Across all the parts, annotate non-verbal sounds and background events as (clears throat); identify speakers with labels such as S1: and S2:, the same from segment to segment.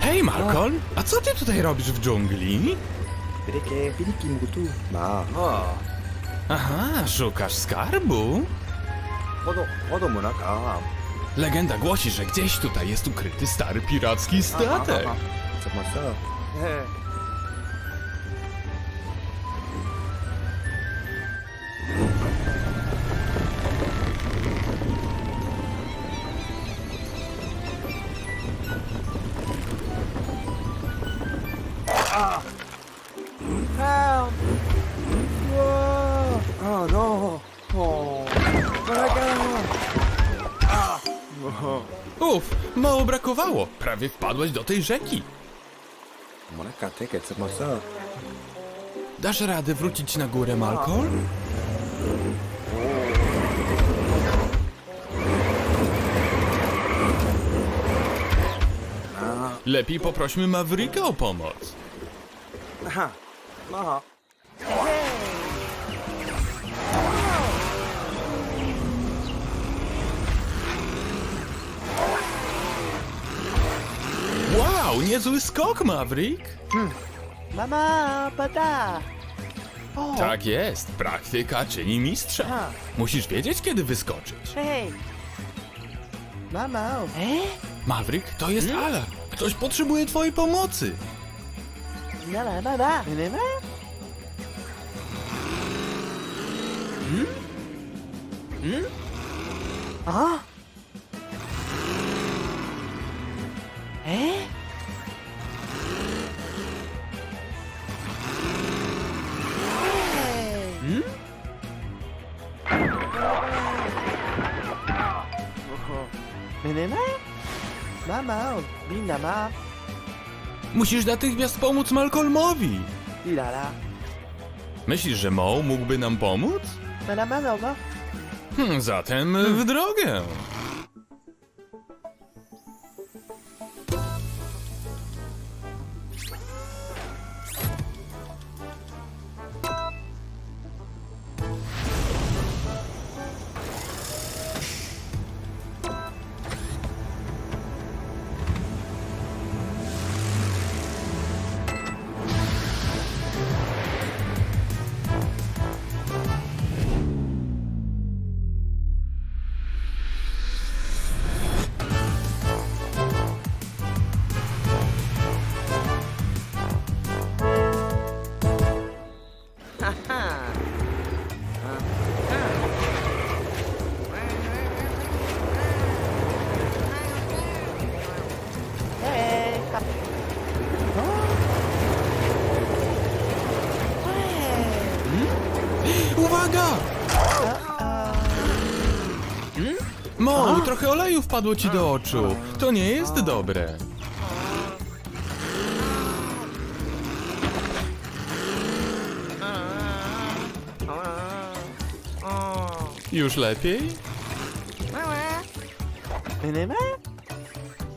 S1: Hej, Malcolm, a co ty tutaj robisz w dżungli?
S2: Pirike, piriki mutu. Ma.
S1: Aha, szukasz skarbu?
S2: Mu naka.
S1: Legenda głosi, że gdzieś tutaj jest ukryty stary piracki statek.
S2: Co ma co? (laughs)
S1: Uf, mało brakowało. Prawie wpadłeś do tej rzeki.
S2: Monaga, tykę, co ma co?
S1: Dasz radę wrócić na górę, Malcolm? Lepiej poprośmy Mavricka o pomoc.
S2: Aha! Aha!
S1: Wow, niezły skok, Maverick.
S3: Mama, pada! O,
S1: Tak jest, praktyka czyni mistrza. Musisz wiedzieć, kiedy wyskoczyć.
S3: hej! Mama! E?
S1: Maverick, to jest alarm. Ktoś potrzebuje twojej pomocy.
S3: Mama, mama! Mama? Hmm? Hmm? A?
S1: Musisz natychmiast pomóc Malcolmowi.
S3: lala.
S1: Myślisz, że Mo mógłby nam pomóc?
S3: Mama, mama,
S1: Hmm, zatem w drogę. Trochę oleju wpadło ci do oczu. To nie jest dobre. Już lepiej?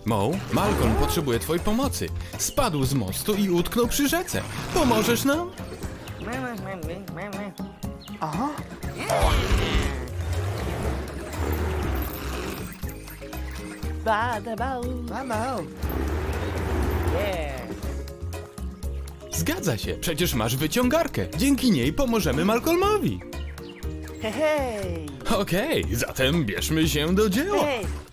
S1: Mo, Malcolm potrzebuje twojej pomocy. Spadł z mostu i utknął przy rzece. Pomożesz nam?
S3: Bada. Yeah.
S1: Zgadza się, przecież masz wyciągarkę. Dzięki niej pomożemy Malcolmowi.
S3: Hej, hej.
S1: Okej, zatem bierzmy się do dzieła.
S3: Hej.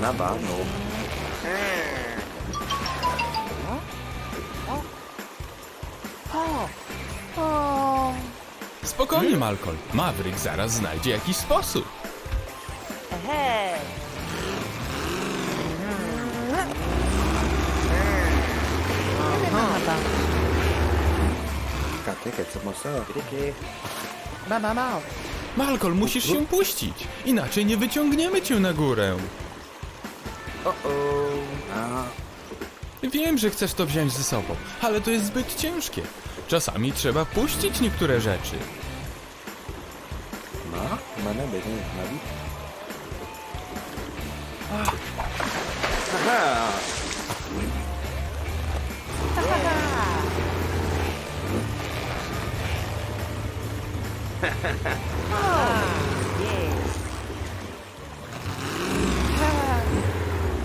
S2: Mana ba?
S3: O. O.
S1: Spokojnie, Malcolm. Maverick zaraz znajdzie jakiś sposób.
S2: Katykę, co ma co? Pirike.
S3: Mama, mama.
S1: Malkol, musisz się puścić. Inaczej nie wyciągniemy cię na górę.
S2: A,
S1: Wiem, że chcesz to wziąć ze sobą, ale to jest zbyt ciężkie. Czasami trzeba puścić niektóre rzeczy.
S2: ma? Mana biasanya Nabi? Aha. (laughs)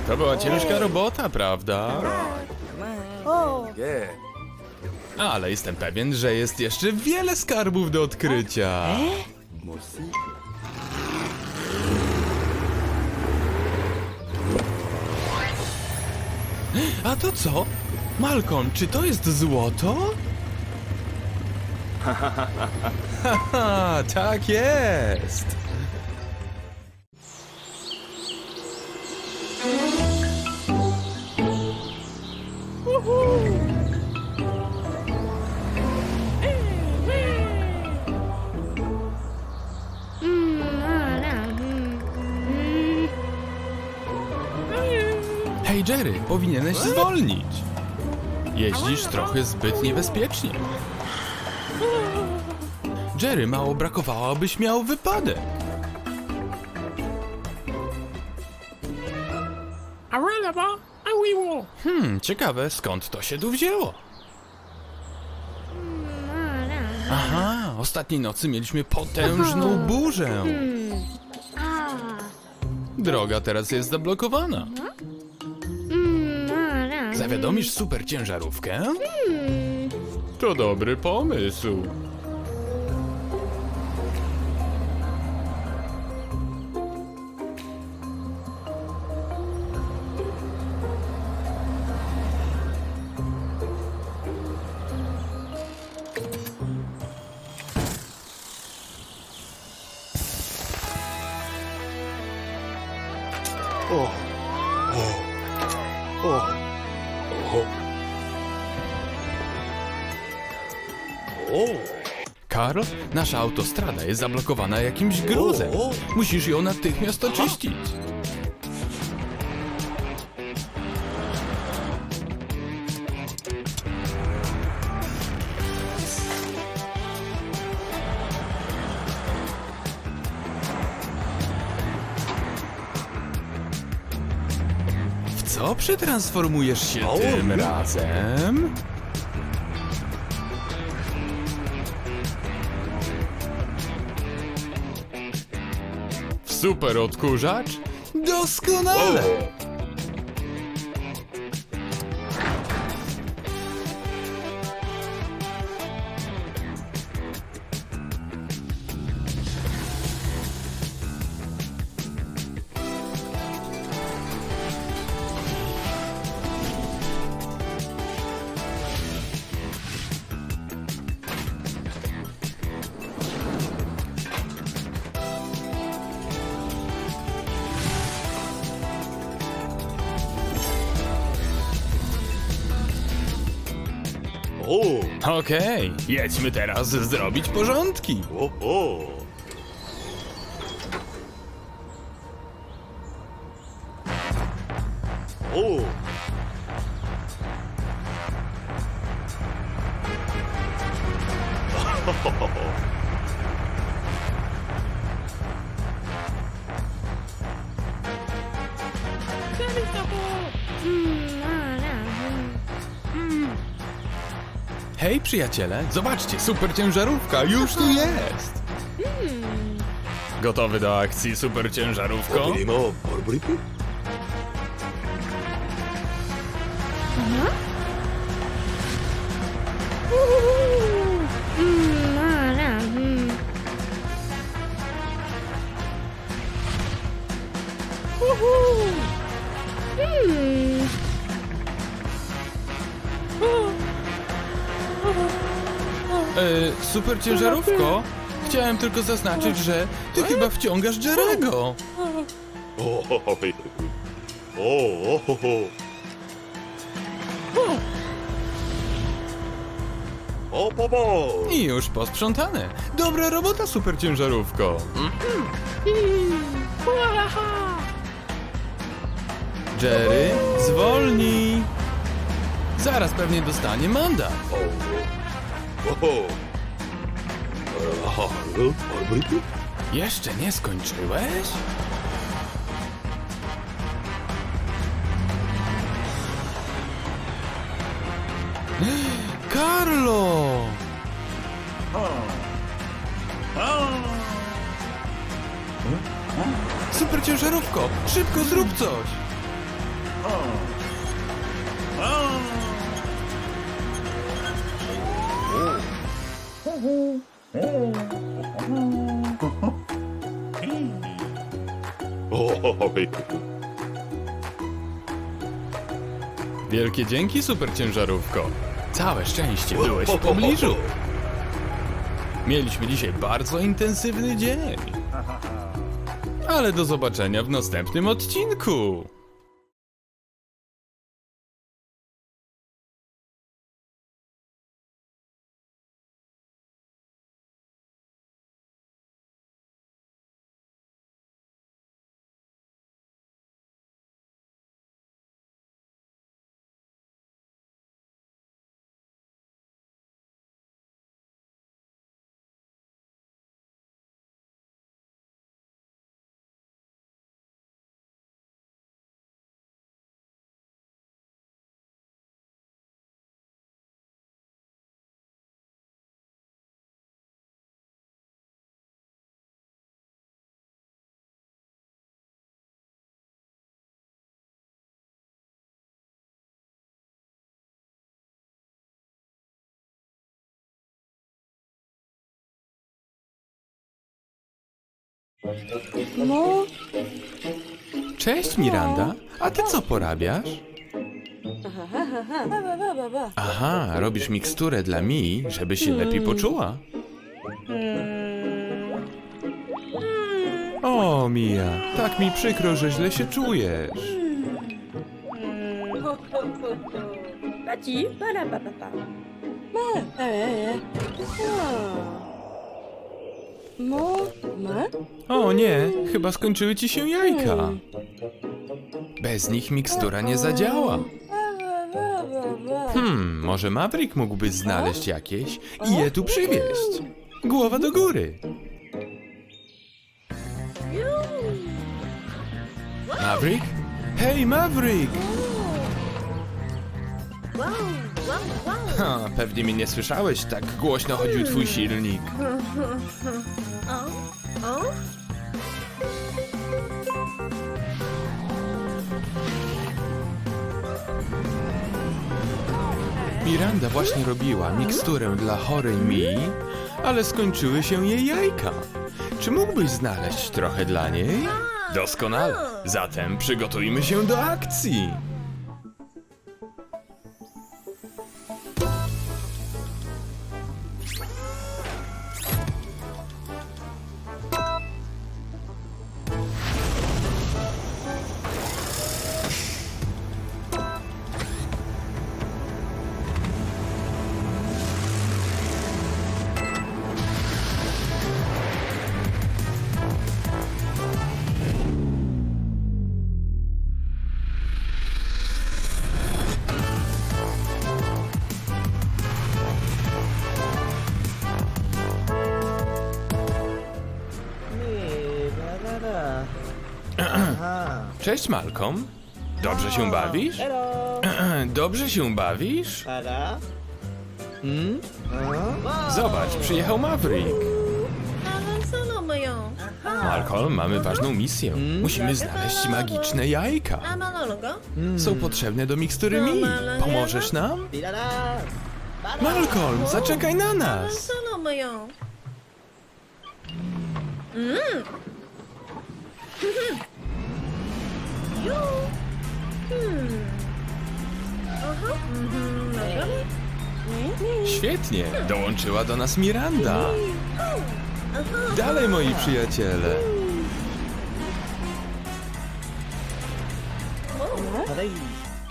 S1: To była ciężka robota, prawda? Ale jestem pewien, że jest jeszcze wiele skarbów do odkrycia. A to co? Malkon, czy to jest złoto? (laughs) Haha, tak jest. Jerry, powinieneś zwolnić. Jeździsz trochę zbyt niebezpiecznie. Jerry, mało brakowało, abyś miał wypadek. Hmm, ciekawe, skąd to się tu wzięło? Aha, ostatniej nocy mieliśmy potężną burzę. Droga teraz jest zablokowana. Zawiadomisz super ciężarówkę? To dobry pomysł. Karl, nasza autostrada jest zablokowana jakimś gruzem. Musisz ją natychmiast oczyścić. W co przetransformujesz się tym razem? Super odkurzacz? Doskonale! Okej, jedźmy teraz zrobić porządki.
S4: o, o. O, (laughs)
S1: Hej przyjaciele, zobaczcie, super ciężarówka już tu jest. Gotowy do akcji, super
S4: Borbripi?
S1: E, super ciężarówko? Chciałem tylko zaznaczyć, że ty chyba wciągasz Jerego.
S4: O, o, o, o, o. O, popo!
S1: I już posprzątane. Dobra robota, super ciężarówko. Jerry, zwolnij. Zaraz pewnie dostanie mandat.
S4: O?
S1: Jeszcze nie skończyłeś? Carlo! Super ciężarówko! Szybko zrób coś! Wielkie dzięki, super ciężarówko! Całe szczęście, byłeś w pobliżu! Mieliśmy dzisiaj bardzo intensywny dzień. Ale do zobaczenia w następnym odcinku.
S3: No,
S1: Cześć Miranda, a ty co porabiasz? Aha, robisz miksturę dla Mi, żeby się lepiej poczuła. O, Mia, tak mi przykro, że źle się czujesz. (laughs)
S3: Paci, para, pa, pa, pa. Ma, e, e, e. Mo, ma?
S1: O nie, chyba skończyły ci się jajka. Bez nich mikstura nie zadziała. Hmm, może Maverick mógłby znaleźć jakieś i je tu przywieźć. Głowa do góry. Maverick? Hej, Maverick!
S3: Wow.
S1: Ha, pewnie mnie nie słyszałeś, tak głośno chodził twój silnik. Miranda właśnie robiła miksturę dla chorej Mi, ale skończyły się jej jajka. Czy mógłbyś znaleźć trochę dla niej? Doskonale. Zatem przygotujmy się do akcji. Cześć, Malcolm. Dobrze się bawisz?
S5: Hello. (clears throat)
S1: Dobrze się bawisz?
S5: Para.
S1: Zobacz, przyjechał Maverick.
S3: Moją.
S1: Malcolm, mamy ważną misję. Musimy znaleźć magiczne jajka.
S3: Lologo.
S1: Są potrzebne do mikstury Mi. Pomożesz nam? Malcolm, zaczekaj na nas.
S3: Solo moją. Mm. Ju. Hmm.
S1: Świetnie, dołączyła do nas Miranda. Dalej, moi przyjaciele.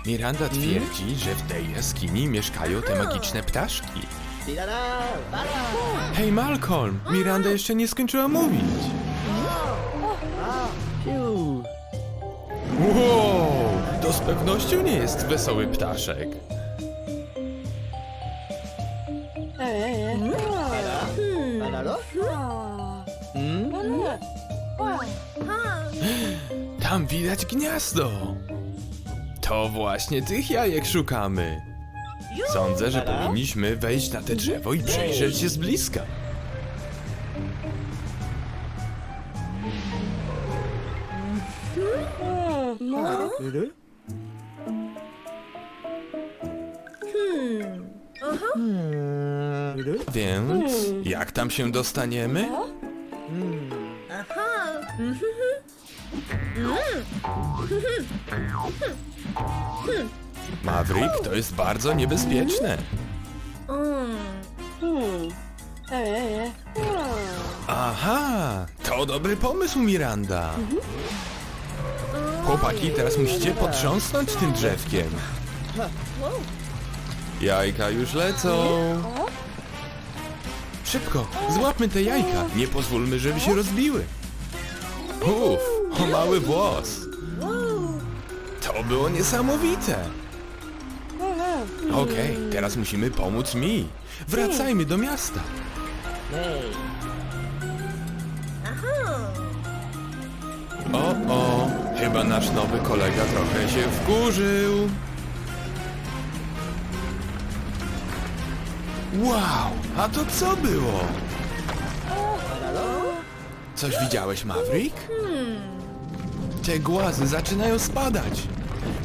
S1: Miranda twierdzi, że w tej jaskini mieszkają te magiczne ptaszki. Hej Malcolm, Miranda jeszcze nie skończyła mówić. Wow, to z pewnością nie jest wesoły ptaszek.
S2: Hmm?
S1: Tam widać gniazdo. To właśnie tych jajek szukamy. Sądzę, że powinniśmy wejść na te drzewo i przejrzeć się z bliska.
S2: Really? Hmm. Really?
S1: Więc jak tam się dostaniemy? Maverick, to jest bardzo niebezpieczne.
S3: Hmm. E, e, e.
S1: Aha, to dobry pomysł, Miranda. Chłopaki, teraz musicie potrząsnąć tym drzewkiem. Jajka już lecą. Szybko, złapmy te jajka. Nie pozwólmy, żeby się rozbiły. Uff, o mały włos. To było niesamowite. Okej, teraz musimy pomóc mi. Wracajmy do miasta. O, o, chyba nasz nowy kolega trochę się wkurzył. Wow, a to co było? Coś widziałeś, Maverick? Te głazy zaczynają spadać.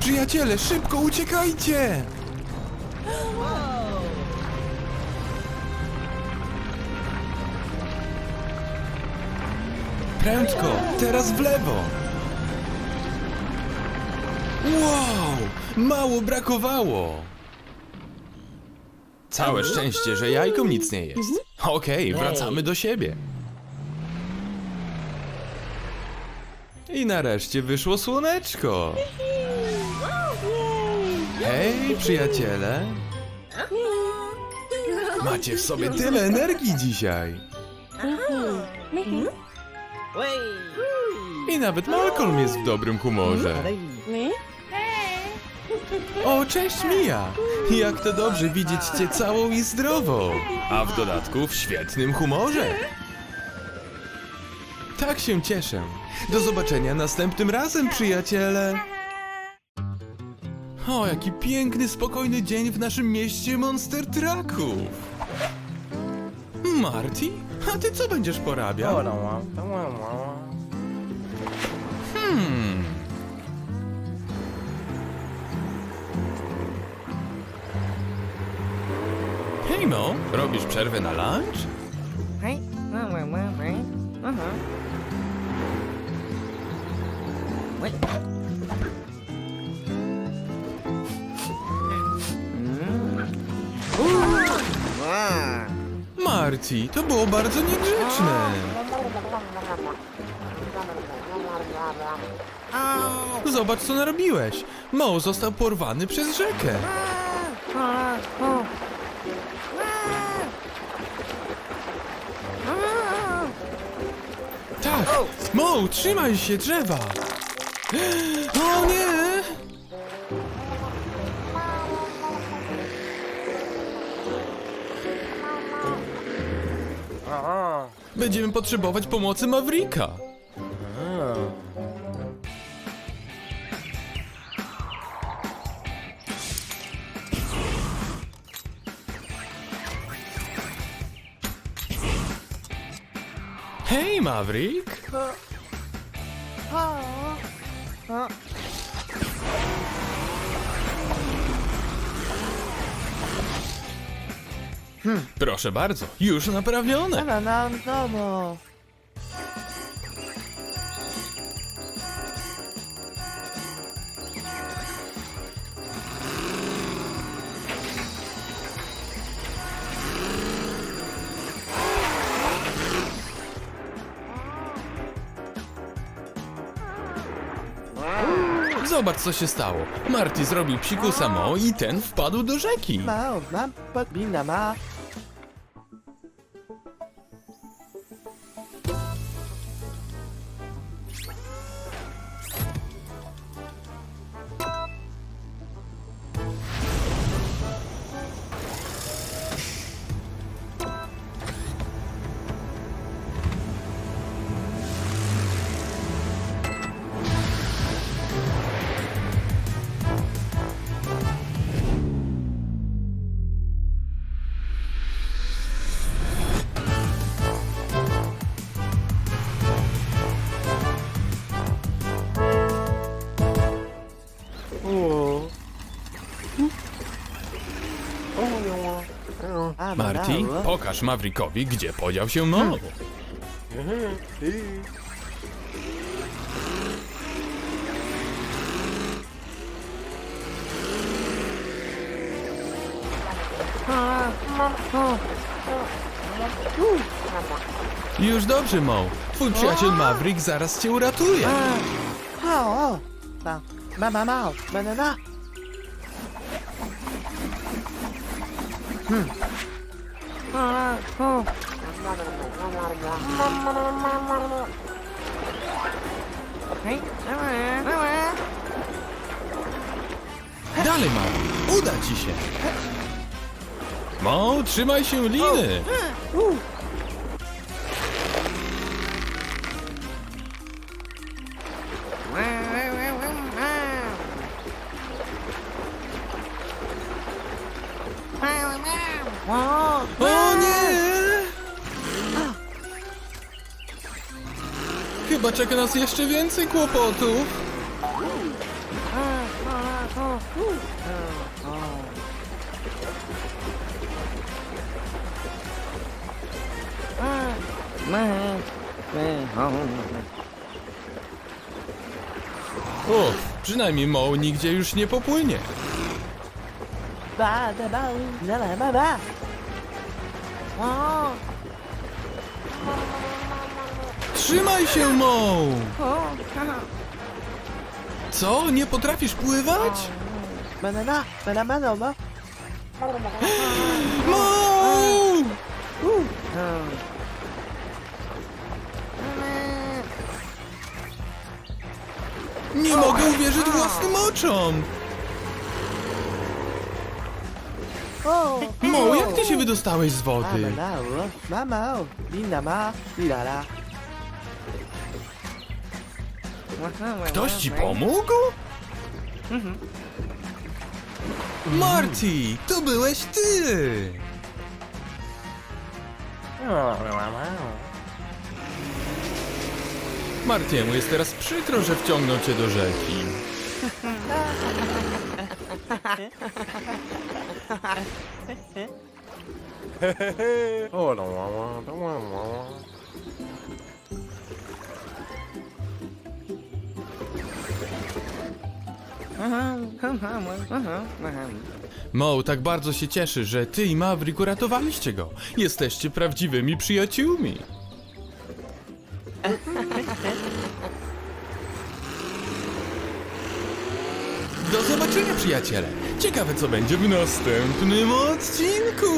S1: Przyjaciele, szybko uciekajcie! Prędko, teraz w lewo. Wow, mało brakowało. Całe szczęście, że jajkom nic nie jest. Okej, wracamy do siebie. I nareszcie wyszło słoneczko. Hej, przyjaciele. Macie w sobie tyle energii dzisiaj. I nawet Malcolm jest w dobrym humorze. O, cześć Mia! Jak to dobrze widzieć cię całą i zdrową! A w dodatku w świetnym humorze! Tak się cieszę. Do zobaczenia następnym razem, przyjaciele! O, jaki piękny, spokojny dzień w naszym mieście Monster Trucków! Marty? A ty co będziesz porabiał? Robisz przerwę na lunch? Marty, to było bardzo niegrzeczne. Zobacz, co narobiłeś. Mo został porwany przez rzekę. Tak! Mo, trzymaj się drzewa! O nie! Będziemy potrzebować pomocy Mavrika. Maverick! Proszę bardzo, już naprawione. Zobacz, co się stało. Marty zrobił psikusa Mo i ten wpadł do rzeki. Pokaż Mavrickowi, gdzie podział się Mo. Już dobrze, Mo. Twój przyjaciel Maverick zaraz cię uratuje.
S3: O, o. Ma, ma, ma, ma.
S1: Dalej, Mo. Uda ci się. Mo, trzymaj się liny. O Chyba czeka nas jeszcze więcej kłopotów. Uff, przynajmniej Mo nigdzie już nie popłynie.
S3: Ba, da, ba, za, ba, ba. O,
S1: Trzymaj się, Mo! Co? Nie potrafisz pływać?
S3: banana, banana, banana.
S1: Mo! Nie mogę uwierzyć własnym oczom!
S3: O,
S1: Mo, jak ty się wydostałeś z wody?
S3: Banana, mama, lina, ma, lala.
S1: Ktoś ci pomógł? Marty, to byłeś ty! Martiemu jest teraz przykro, że wciągnął cię do rzeki. (laughs) Mo tak bardzo się cieszy, że ty i Maverick uratowaliście go. Jesteście prawdziwymi przyjaciółmi. Do zobaczenia, przyjaciele. Ciekawe, co będzie w następnym odcinku.